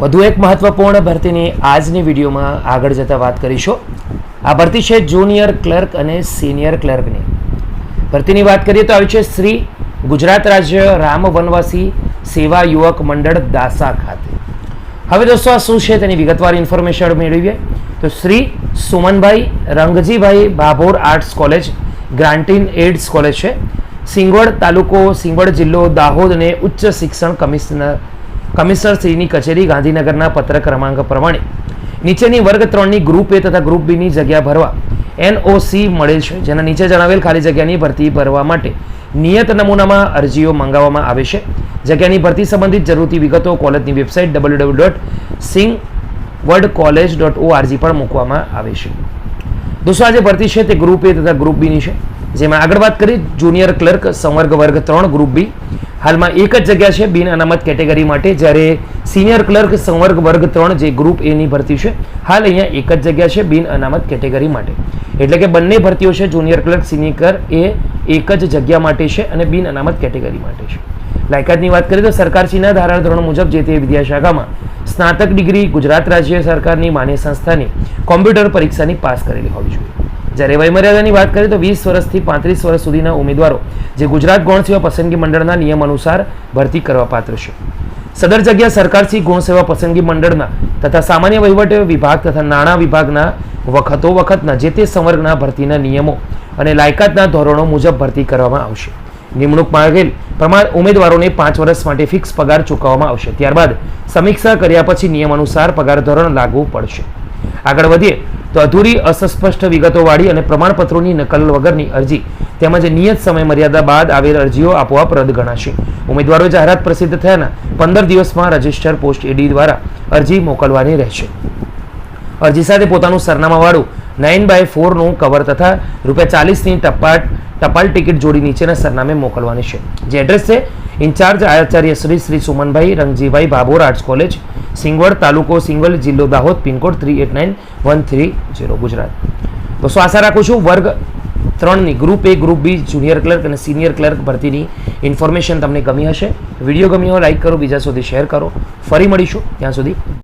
વધુ એક મહત્વપૂર્ણ ભરતીની આજની વિડીયોમાં આગળ જતા વાત કરીશું. આ ભરતી છે જુનિયર ક્લર્ક અને સિનિયર ક્લર્કની. ભરતીની વાત કરીએ તો આવી છે શ્રી ગુજરાત રાજ્ય રામ વનવાસી સેવા યુવક મંડળ દાસા ખાતે. હવે દોસ્તો, આ શું છે તેની વિગતવાર ઇન્ફોર્મેશન મેળવીએ. તો Shri Sumanbhai Rangjibhai Bhabhor arts college, grant in aid college છે. સિંગવડ તાલુકો, સિંગવડ જિલ્લો, દાહોદ અને ઉચ્ચ શિક્ષણ કમિશનર કમિશનરશ્રીની કચેરી ગાંધીનગરના પત્ર ક્રમાંક પ્રમાણે નીચેની વર્ગ ત્રણની ગ્રુપ એ તથા ગ્રુપ બીની જગ્યા ભરવા એનઓસી મળેલ છે, જેના નીચે જણાવેલ ખાલી જગ્યાની ભરતી ભરવા માટે નિયત નમૂનામાં અરજીઓ મંગાવવામાં આવે છે. જગ્યાની ભરતી સંબંધિત જરૂરી વિગતો કોલેજની website W dot Singvad college dot O R G પર મૂકવામાં આવે છે. દોસ્તો આ જે ભરતી છે તે ગ્રુપ એ તથા ગ્રુપ બીની છે. જેમાં આગળ વાત કરી જુનિયર ક્લર્ક, સંવર્ગ વર્ગ ત્રણ ગ્રુપ બી હાલમાં એક જ જગ્યા છે બિન અનામત કેટેગરી માટે, જ્યારે સિનિયર ક્લર્ક, સંવર્ગ વર્ગ ત્રણ, જે ગ્રુપ એની ભરતી છે, હાલ અહીંયા એક જ જગ્યા છે બિન અનામત કેટેગરી માટે. એટલે કે બંને ભરતીઓ છે, જુનિયર ક્લર્ક સિનિયર એ એક જ જગ્યા માટે છે અને બિન અનામત કેટેગરી માટે છે. લાયકાતની વાત કરીએ તો સરકારશ્રીના ધારા ધોરણ મુજબ જે તે વિદ્યાશાખામાં સ્નાતક ડિગ્રી ગુજરાત રાજ્ય સરકારની માન્ય સંસ્થાની કોમ્પ્યુટર પરીક્ષાની પાસ કરેલી હોવી જોઈએ. જ્યારે વયમર્યાદાની વાત કરીએ તો વીસ વર્ષથી પાંત્રીસ વર્ષ સુધીના ઉમેદવારો જે ગુજરાત ગૌણ સેવા પસંદગી મંડળના નિયમ અનુસાર ભરતી કરવા પાત્ર છે. સદર જગ્યા સરકારશ્રી ગૌણ સેવા પસંદગી મંડળના તથા સામાન્ય વહીવટ વિભાગ તથા નાણાં વિભાગના વખતો વખતના જે તે સંવર્ગના ભરતીના નિયમો અને લાયકાતના ધોરણો મુજબ ભરતી કરવામાં આવશે. નિમણૂક માંગેલ પ્રમાણ ઉમેદવારોને પાંચ વર્ષ માટે ફિક્સ પગાર ચૂકવવામાં આવશે. ત્યારબાદ સમીક્ષા કર્યા પછી નિયમ અનુસાર પગાર ધોરણ લાગુ પડશે. આગળ વધીએ તો અધૂરી અસ્પષ્ટ વિગતોવાળી અને પ્રમાણપત્રોની નકલ વગરની અરજી તેમજ નિયત સમય મર્યાદા બાદ આવેલ અરજીઓ આપોઆપ રદ ગણાશે. ઉમેદવારો જાહેરાત પ્રસિદ્ધ થયાના પંદર દિવસમાં રજિસ્ટર પોસ્ટ એડી દ્વારા અરજી મોકલવાની રહેશે. અરજી સાથે પોતાનું સરનામાવાળું નાઇન બાય ફોરનું કવર તથા રૂપિયા ચાલીસની ટપાલ ટપાલ ટિકિટ જોડી નીચેના સરનામે મોકલવાની છે. જે એડ્રેસ છે, ઇન્ચાર્જ આચાર્ય શ્રી શ્રી સુમનભાઈ રંગજીભાઈ ભાભોર આર્ટ્સ કોલેજ સિંગવડ તાલુકો સિંગલ જિલ્લો Dahod, pin code three eight nine one three zero Gujarat. દોસ્તો આશા રાખું છું વર્ગ ત્રણની group A, group B, junior clerk અને સિનિયર ક્લર્ક ભરતીની ઇન્ફોર્મેશન તમને ગમી હશે. વીડિયો ગમ્યો હોય, લાઈક કરો, બીજા સુધી શેર કરો. ફરી મળીશું ત્યાં સુધી.